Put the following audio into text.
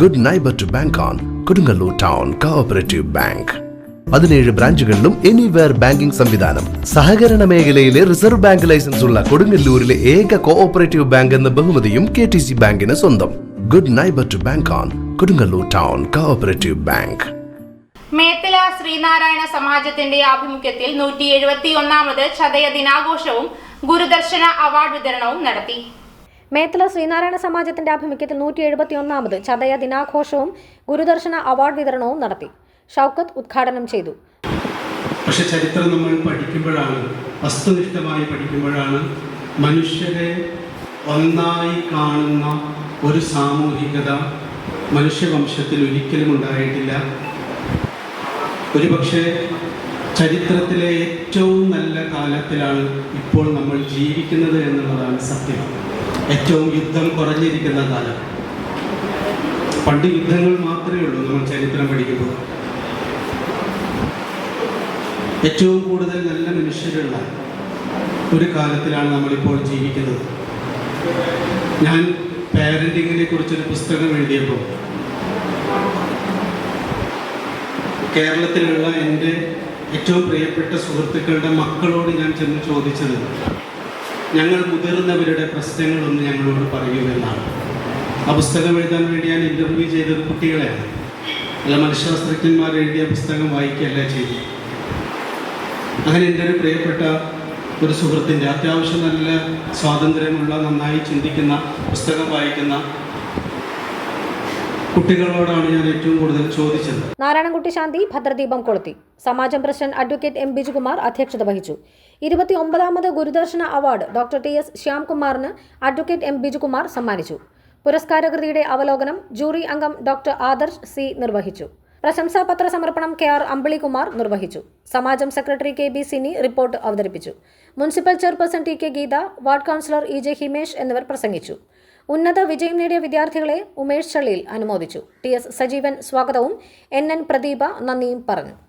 Good neighbour to bank on Kodungallur town cooperative bank പതിനേഴ് ബ്രാഞ്ചുകളിലും anywhere banking സംവിധാനം. സഹകരണ മേഖലയിലെ റിസർവ് ബാങ്ക് ലൈസൻസ് ഉള്ള കൊടുങ്ങല്ലൂരിലെ ഏക കോഓപ്പറേറ്റീവ് ബാങ്ക് എന്ന ബഹുമതിയും കെ ടി സി ബാങ്കിന് സ്വന്തം. Good neighbour to bank on Kodungallur town cooperative bank Methala Sreenarayana സമാജത്തിന്റെ ആഭിമുഖ്യത്തിൽ നൂറ്റി എഴുപത്തി ഒന്നാമത് ചതയ ദിനാഘോഷവും ഗുരുദർശന അവാർഡ് വിതരണവും നടത്തി. മേത്തല ശ്രീനാരായണ സമാജത്തിന്റെ ആഭിമുഖ്യത്തിൽ നൂറ്റി എഴുപത്തി ഒന്നാമത് ചതയ ദിനാഘോഷവും ഗുരുദർശന അവാർഡ് വിതരണവും നടത്തി. ഷൗക്കത്ത് ഉദ്ഘാടനം ചെയ്തു. പക്ഷെ ചരിത്രം നമ്മൾ പഠിക്കുമ്പോഴാണ് വസ്തുനിഷ്ഠമായി പഠിക്കുമ്പോഴാണ് മനുഷ്യരെ ഒന്നായി കാണുന്ന ഒരു സാമൂഹികത മനുഷ്യവംശത്തിൽ ഒരിക്കലും ഉണ്ടായിട്ടില്ല. ഒരുപക്ഷെ ചരിത്രത്തിലെ ഏറ്റവും നല്ല കാലത്തിലാണ് ഇപ്പോൾ നമ്മൾ ജീവിക്കുന്നത് എന്നുള്ളതാണ് സത്യം. ഏറ്റവും യുദ്ധം കുറഞ്ഞിരിക്കുന്ന കാലം. പണ്ട് യുദ്ധങ്ങൾ മാത്രമേ ഉള്ളൂ നമ്മൾ ചരിത്രം പഠിക്കുമ്പോൾ. ഏറ്റവും കൂടുതൽ നല്ല മനുഷ്യരുള്ള ഒരു കാലത്തിലാണ് നമ്മളിപ്പോൾ ജീവിക്കുന്നത്. ഞാൻ പാരന്റിങ്ങിനെ കുറിച്ചൊരു പുസ്തകം എഴുതിയപ്പോൾ കേരളത്തിലുള്ള എന്റെ ഏറ്റവും പ്രിയപ്പെട്ട സുഹൃത്തുക്കളുടെ മക്കളോട് ഞാൻ ചെന്ന് ചോദിച്ചത് ഞങ്ങൾ മുതിർന്നവരുടെ പ്രശ്നങ്ങളൊന്ന് ഞങ്ങളോട് പറയുമെന്നാണ് ആ പുസ്തകം എഴുതാൻ വേണ്ടി ഞാൻ ഇന്റർവ്യൂ ചെയ്തത് കുട്ടികളെയാണ് അല്ല മനഃശാസ്ത്രജ്ഞന്മാർ എഴുതിയ പുസ്തകം വായിക്കുകയല്ല ചെയ്തു അങ്ങനെ എന്റെ ഒരു പ്രിയപ്പെട്ട ഒരു സുഹൃത്തിന്റെ അത്യാവശ്യം നല്ല സ്വാതന്ത്ര്യമുള്ള നന്നായി ചിന്തിക്കുന്ന പുസ്തകം വായിക്കുന്ന കുട്ടികളോടാണ് ഞാൻ ഏറ്റവും കൂടുതൽ ചോദിച്ചത്. നാരായണൻകുട്ടി ശാന്തി ഭദ്രദീപം കൊളുത്തി. സമാജം പ്രസിഡന്റ് അഡ്വക്കേറ്റ് എം ബിജുകുമാർ അധ്യക്ഷത വഹിച്ചു. ഇരുപത്തി ഒമ്പതാമത് ഗുരുദർശന അവാർഡ് ഡോക്ടർ ടി എസ് ശ്യാംകുമാറിന് അഡ്വക്കേറ്റ് എം ബിജുകുമാർ സമ്മാനിച്ചു. പുരസ്കാരകൃതിയുടെ അവലോകനം ജൂറി അംഗം ഡോക്ടർ ആദർശ് സി നിർവഹിച്ചു. പ്രശംസാപത്ര സമർപ്പണം കെ ആർ അമ്പിളികുമാർ നിർവഹിച്ചു. സമാജം secretary K B Sini report അവതരിപ്പിച്ചു. Municipal chairperson T K Geetha ward councillor E J Himesh എന്നിവർ പ്രസംഗിച്ചു. ഉന്നത വിജയം നേടിയ വിദ്യാർത്ഥികളെ ഉമേഷ് ചള്ളിയിൽ അനുമോദിച്ചു. ടി എസ് സജീവൻ സ്വാഗതവും. എൻ എൻ പ്രദീപ നന്ദിയും പറഞ്ഞു.